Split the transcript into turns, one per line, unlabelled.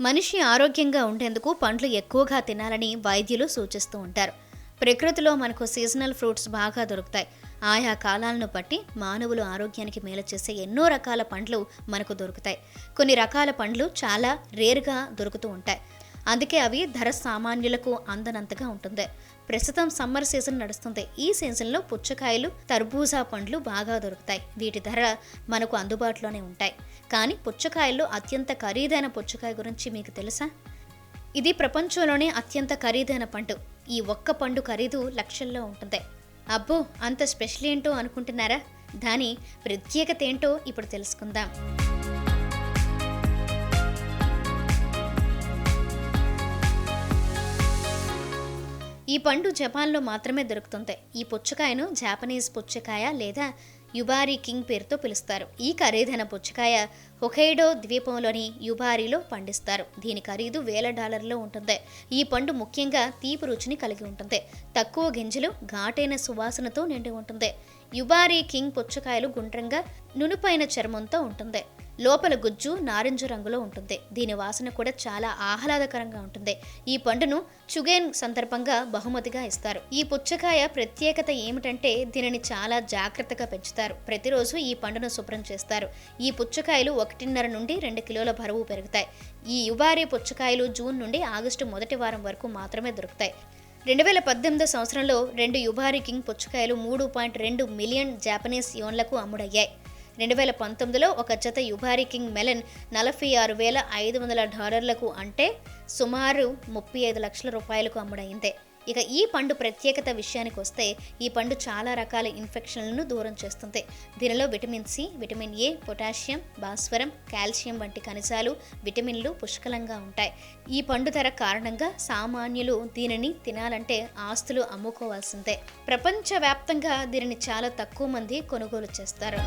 మనిషి ఆరోగ్యంగా ఉండేందుకు పండ్లు ఎక్కువగా తినాలని వైద్యులు సూచిస్తూ ఉంటారు. ప్రకృతిలో మనకు సీజనల్ ఫ్రూట్స్ బాగా దొరుకుతాయి. ఆయా కాలాలను బట్టి మానవులు ఆరోగ్యానికి మేలు చేసే ఎన్నో రకాల పండ్లు మనకు దొరుకుతాయి. కొన్ని రకాల పండ్లు చాలా రేరుగా దొరుకుతూ ఉంటాయి. అందుకే అవి ధర సామాన్యులకు అందనంతగా ఉంటుంది. ప్రస్తుతం సమ్మర్ సీజన్ నడుస్తుంది. ఈ సీజన్లో పుచ్చకాయలు తర్బూజా పండ్లు బాగా దొరుకుతాయి. వీటి ధర మనకు అందుబాటులోనే ఉంటాయి. కానీ పుచ్చకాయల్లో అత్యంత ఖరీదైన పుచ్చకాయ గురించి మీకు తెలుసా? ఇది ప్రపంచంలోనే అత్యంత ఖరీదైన పండు. ఈ ఒక్క పండు ఖరీదు లక్షల్లో ఉంటుంది. అబ్బో! అంత స్పెషల్ ఏంటో అనుకుంటున్నారా? దాని ప్రత్యేకత ఏంటో ఇప్పుడు తెలుసుకుందాం. ఈ పండు జపాన్లో మాత్రమే దొరుకుతుంది ఈ పుచ్చకాయను జాపనీస్ పుచ్చకాయ లేదా యుబారి కింగ్ పేరుతో పిలుస్తారు. ఈ ఖరీదైన పుచ్చకాయ హొకైడో ద్వీపంలోని యుబారిలో పండిస్తారు. దీని ఖరీదు వేల డాలర్లో ఉంటుంది. ఈ పండు ముఖ్యంగా తీపి రుచిని కలిగి ఉంటుంది. తక్కువ గింజలు ఘాటైన సువాసనతో నిండి ఉంటుంది. యువారి కింగ్ పుచ్చకాయలు గుండ్రంగా నునుపైన చర్మంతో ఉంటుంది. లోపల గుజ్జు నారింజ రంగులో ఉంటుంది. దీని వాసన కూడా చాలా ఆహ్లాదకరంగా ఉంటుంది. ఈ పండును చుగేన్ సందర్భంగా బహుమతిగా ఇస్తారు. ఈ పుచ్చకాయ ప్రత్యేకత ఏమిటంటే దీనిని చాలా జాగ్రత్తగా పెంచుతారు. ప్రతిరోజు ఈ పండును శుభ్రం చేస్తారు. ఈ పుచ్చకాయలు ఒకటిన్నర నుండి రెండు కిలోల బరువు పెరుగుతాయి. ఈ యువారి పుచ్చకాయలు జూన్ నుండి ఆగస్టు మొదటి వారం వరకు మాత్రమే దొరుకుతాయి. రెండు వేల పద్దెనిమిదో సంవత్సరంలో రెండు యుబారి కింగ్ పుచ్చకాయలు మూడు పాయింట్ రెండు మిలియన్ జాపనీస్ యోన్లకు అమ్ముడయ్యాయి. రెండు వేల పంతొమ్మిదిలో ఒక జత యుబారి కింగ్ మెలన్ నలభై ఆరు వేల ఐదు వందల డాలర్లకు అంటే సుమారు ముప్పై ఐదు లక్షల రూపాయలకు అమ్ముడైందే ఇక ఈ పండు ప్రత్యేకత విషయానికి వస్తే ఈ పండు చాలా రకాల ఇన్ఫెక్షన్లను దూరం చేస్తుంది. దీనిలో vitamin C vitamin A potassium భాస్వరం కాల్షియం వంటి ఖనిజాలు విటమిన్లు పుష్కలంగా ఉంటాయి. ఈ పండు ధర కారణంగా సామాన్యులు దీనిని తినాలంటే ఆస్తులు అమ్ముకోవాల్సిందే. ప్రపంచవ్యాప్తంగా దీనిని చాలా తక్కువ మంది కొనుగోలు చేస్తారు.